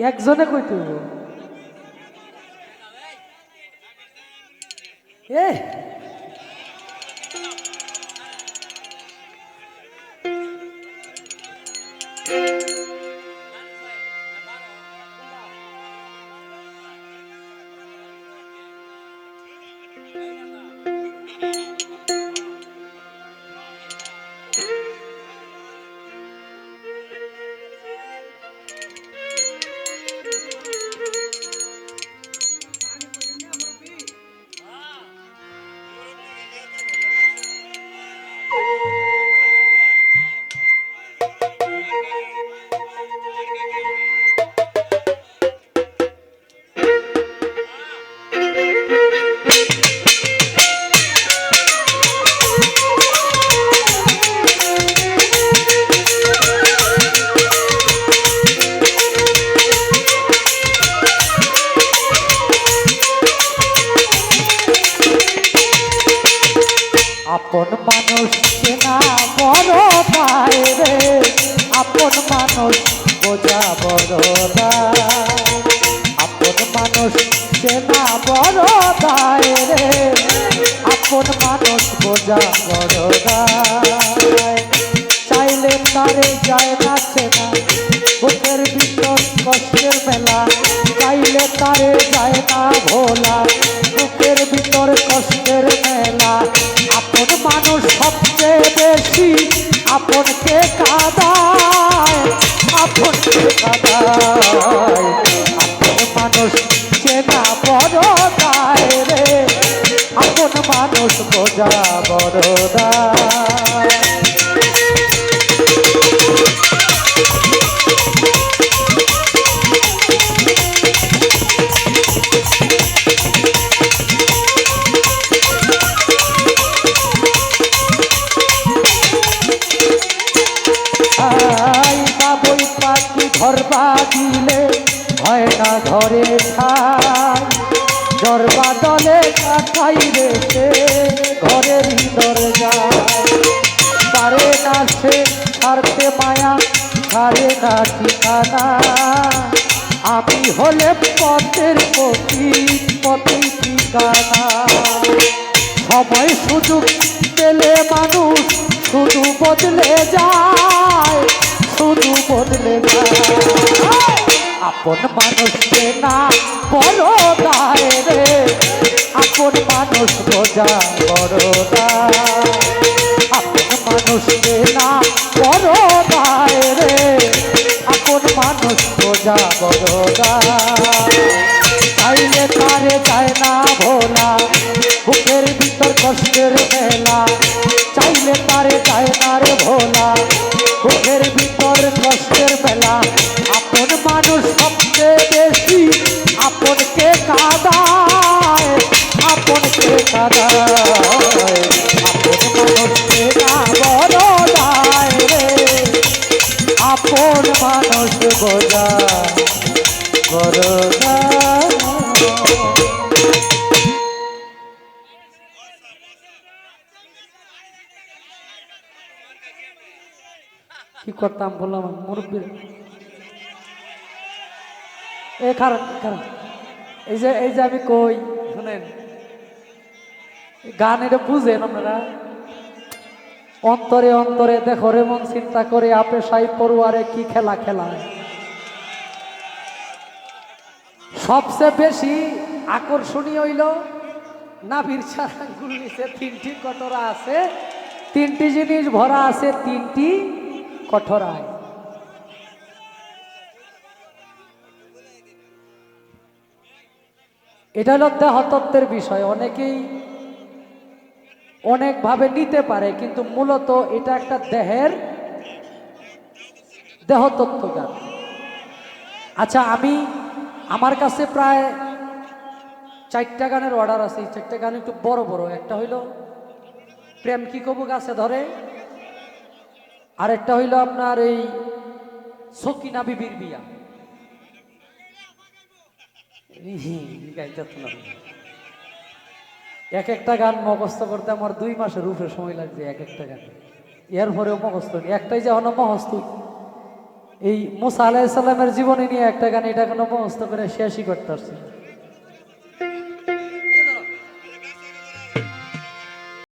একজনে কইতে হইব এ আপন মানুষ চেনা বড় পায় রে আপন মানুষ বোঝা বড়। আপন মানুষ চেনা বড় দায় রে আপন মানুষ বোঝা বড়। চাইলে তারে যায় না চেনা ঘর বাঁধিলে হয় না ঘরে ঠাই জ্বর বাদলে কাটাই রেখে ঘরের ভিতর যায়। পারে না সে ছাড়তে মায়া ছাড়ে না ঠিকানা। আমি হলে পথের পথি পথি ঠিকানা। সময় সুযোগ পেলে মানুষ শুধু বদলে যায়। শুধু বদলে না। আপন মানুষ না বড় দায় রে। আপন মানুষ বোঝা বড় আপন মানুষ বড় কি করতাম বললাম মুরব্বীর এ কারণ কারণ এই যে এই যে আমি কই, শুনেন। গান এটা বুঝেন আপনারা? অন্তরে অন্তরে দেখো রে মন চিন্তা করে, আপে সাই পড়ুয়ারে কি খেলা খেলায়? সবচেয়ে বেশি আকর্ষণীয় হইল নাভির ছাড়া গুলিছে তিনটি কটরা আছে। তিনটি জিনিস ভরা আছে, তিনটি কঠরায়। এটা হলো দেহতত্ত্বের বিষয়। অনেকেই অনেকভাবে নিতে পারে, কিন্তু মূলত এটা একটা দেহের দেহতত্ত্ব গান আচ্ছা আমি আমার কাছে প্রায় চারটা গানের অর্ডার আছে চারটা গান একটু বড় বড়। একটা হইল, প্রেম কি কবু গাছে ধরে? আরেকটা হইল আপনার এই সকিনা বিবির বিয়া। গাইতে এক একটা গান মুখস্থ করতে আমার দুই মাসের উপরে সময় লাগছে এক একটা গান। এর পরেও মুখস্থ একটাই যে হলো মুখস্থ। এই মুসা আলাহিসাল্লামের জীবনী নিয়ে একটা গান এটা কোনো মহস্ত করে শেষই করতে পারছি।